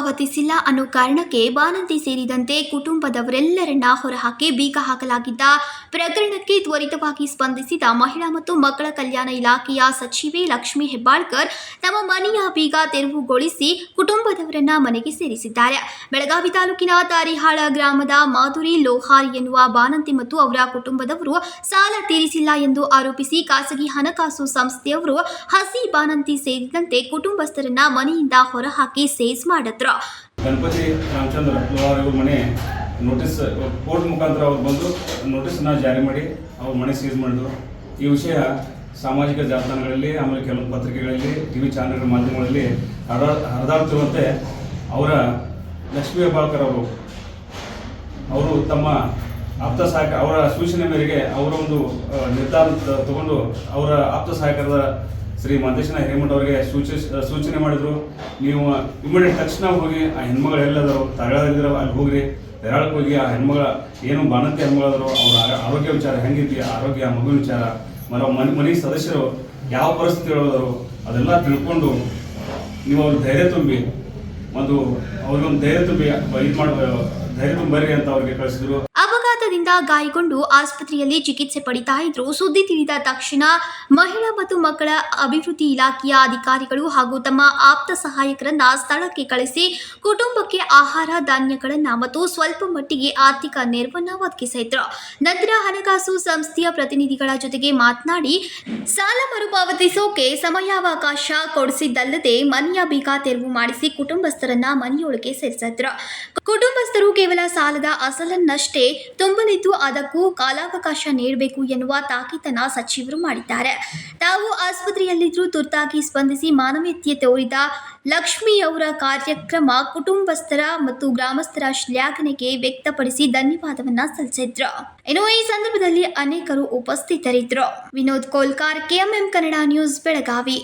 ಪಾವತಿಸಿಲ್ಲ ಅನ್ನೋ ಕಾರಣಕ್ಕೆ ಬಾನಂತಿ ಸೇರಿದಂತೆ ಕುಟುಂಬದವರೆಲ್ಲರನ್ನ ಹೊರಹಾಕಿ ಬೀಗ ಹಾಕಲಾಗಿದ್ದ ಪ್ರಕರಣಕ್ಕೆ ತ್ವರಿತವಾಗಿ ಸ್ಪಂದಿಸಿದ ಮಹಿಳಾ ಮತ್ತು ಮಕ್ಕಳ ಕಲ್ಯಾಣ ಇಲಾಖೆಯ ಸಚಿವೆ ಲಕ್ಷ್ಮೀ ಹೆಬ್ಬಾಳ್ಕರ್ ತಮ್ಮ ಮನೆಯ ಬೀಗ ತೆರವುಗೊಳಿಸಿ ಕುಟುಂಬದವರನ್ನ ಮನೆಗೆ ಸೇರಿಸಿದ್ದಾರೆ. ಬೆಳಗಾವಿ ತಾಲೂಕಿನ ತಾರಿಹಾಳ ಗ್ರಾಮದ ಮಾಧುರಿ ಲೋಹಾರ್ ಎನ್ನುವ ಬಾನಂತಿ ಮತ್ತು ಅವರ ಕುಟುಂಬದವರು ಸಾಲ ತೀರಿಸಿಲ್ಲ ಎಂದು ಆರೋಪಿಸಿ ಖಾಸಗಿ ಹಣಕಾಸು ಸಂಸ್ಥೆಯವರು ಹಸಿ ಬಾನಂತಿ ಸೇರಿದಂತೆ ಕುಟುಂಬಸ್ಥರನ್ನ ಮನೆಯಿಂದ ಹೊರಹಾಕಿ ಸೇಸ್ ಮಾಡಿದ್ರು. ಗಣಪತಿ ರಾಮಚಂದ್ರ ಲೋಹಾರ್ ಮನೆ ನೋಟಿಸ್ ಕೋರ್ಟ್ ಮುಖಾಂತರ ಅವ್ರು ಬಂದು ನೋಟಿಸ್ನ ಜಾರಿ ಮಾಡಿ ಅವ್ರ ಮನೆ ಸೀಸ್ ಮಾಡಿದ್ರು. ಈ ವಿಷಯ ಸಾಮಾಜಿಕ ಜಾಲತಾಣಗಳಲ್ಲಿ, ಆಮೇಲೆ ಕೆಲವು ಪತ್ರಿಕೆಗಳಲ್ಲಿ ಟಿ ವಿ ಚಾನೆಲ್ ಮಾಧ್ಯಮಗಳಲ್ಲಿ ಹರ, ಹರಿದಾಡ್ತಿರುವಂತೆ ಅವರ ಲಕ್ಷ್ಮೀ ಹೆಬ್ಬಾಳ್ಕರ್ ಅವರು ಅವರು ತಮ್ಮ ಆಪ್ತ ಸಹಾಯಕ ಅವರ ಸೂಚನೆ ಮೇರೆಗೆ ಅವರ ಒಂದು ನಿರ್ಧಾರ ತಗೊಂಡು ಅವರ ಆಪ್ತ ಸಹಾಯಕರಾದ ಶ್ರೀ ಮಧುಶನ ಹಿರೇಮಠ ಅವರಿಗೆ ಸೂಚಿಸ್ ಸೂಚನೆ ಮಾಡಿದ್ರು. ನೀವು ಇಮಿಡಿಯೇಟ್ ತಕ್ಷಣ ಹೋಗಿ ಆ ಹೆಣ್ಮಗಳು ಎಲ್ಲದರು ತರಳದಿರೋ ಅಲ್ಲಿ ಹೋಗ್ರಿ. ತೆರಳಕ್ಕೆ ಹೋಗಿ ಆ ಹೆಣ್ಮಗಳ ಏನು ಬಾಣಂತಿ ಹೆಣ್ಮಗಳಾದ್ರು ಅವ್ರ ಆರೋಗ್ಯ ವಿಚಾರ ಹೆಂಗಿದ್ವಿ ಆರೋಗ್ಯ, ಮಗು ವಿಚಾರ ಮರ ಮನೆ ಮನೆ ಸದಸ್ಯರು ಯಾವ ಪರಿಸ್ಥಿತಿ ಹೇಳೋದರು ಅದೆಲ್ಲ ತಿಳ್ಕೊಂಡು ನೀವು ಅವ್ರ ಧೈರ್ಯ ತುಂಬಿ, ಒಂದು ಅವ್ರಿಗೊಂದು ಧೈರ್ಯ ತುಂಬಿ, ಇದು ಮಾಡಿ, ಧೈರ್ಯ ತುಂಬಿ ಅಂತ ಅವ್ರಿಗೆ ಕಳಿಸಿದ್ರು. ಅಪಘಾತದಿಂದ ಗಾಯಗೊಂಡು ಆಸ್ಪತ್ರೆಯಲ್ಲಿ ಚಿಕಿತ್ಸೆ ಪಡಿತಾ ಇದ್ರು ಸುದ್ದಿ ತಿಳಿದ ತಕ್ಷಣ ಮಹಿಳಾ ಮತ್ತು ಮಕ್ಕಳ ಅಭಿವೃದ್ಧಿ ಇಲಾಖೆಯ ಅಧಿಕಾರಿಗಳು ಹಾಗೂ ತಮ್ಮ ಆಪ್ತ ಸಹಾಯಕರನ್ನ ಸ್ಥಳಕ್ಕೆ ಕಳಿಸಿ ಕುಟುಂಬಕ್ಕೆ ಆಹಾರ, ಧಾನ್ಯಗಳನ್ನ ಮತ್ತು ಸ್ವಲ್ಪ ಮಟ್ಟಿಗೆ ಆರ್ಥಿಕ ನೆರವನ್ನ ಒದಗಿಸಿದ್ರು. ನಂತರ ಹಣಕಾಸು ಸಂಸ್ಥೆಯ ಪ್ರತಿನಿಧಿಗಳ ಜೊತೆಗೆ ಮಾತನಾಡಿ, ಸಾಲ ಮರುಪಾವತಿಸೋಕೆ ಸಮಯಾವಕಾಶ ಕೊಡಿಸಿದ್ದಲ್ಲದೆ ಮನೆಯ ಬೀಗ ತೆರವು ಮಾಡಿಸಿ ಕುಟುಂಬಸ್ಥರನ್ನ ಮನೆಯೊಳಗೆ ಸೇರಿಸಿದ್ರು. ಕುಟುಂಬಸ್ಥರು ಕೇವಲ ಸಾಲದ ಅಸಲನ್ನಷ್ಟೇ ತುಂಬಲಿದ್ದು ಅದಕ್ಕೂ ಕಾಲಾವಕಾಶ ನೀಡಬೇಕು ಎನ್ನುವ ತಾಕೀತನ ಸಚಿವರು ಮಾಡಿದ್ದಾರೆ. ತಾವು ಆಸ್ಪತ್ರೆಯಲ್ಲಿದ್ದರೂ ತುರ್ತಾಗಿ ಸ್ಪಂದಿಸಿ ಮಾನವೀಯತೆ ತೋರಿದ ಲಕ್ಷ್ಮಿ ಅವರ ಕಾರ್ಯಕ್ರಮ ಕುಟುಂಬಸ್ಥರ ಮತ್ತು ಗ್ರಾಮಸ್ಥರ ಶ್ಲಾಘನೆಗೆ ವ್ಯಕ್ತಪಡಿಸಿ ಧನ್ಯವಾದವನ್ನ ಸಲ್ಲಿಸಿದ್ರು. ಇನ್ನು ಈ ಸಂದರ್ಭದಲ್ಲಿ ಅನೇಕರು ಉಪಸ್ಥಿತರಿದ್ದರು. Vinod Kolkar, KMM Kannada news, Belagavi.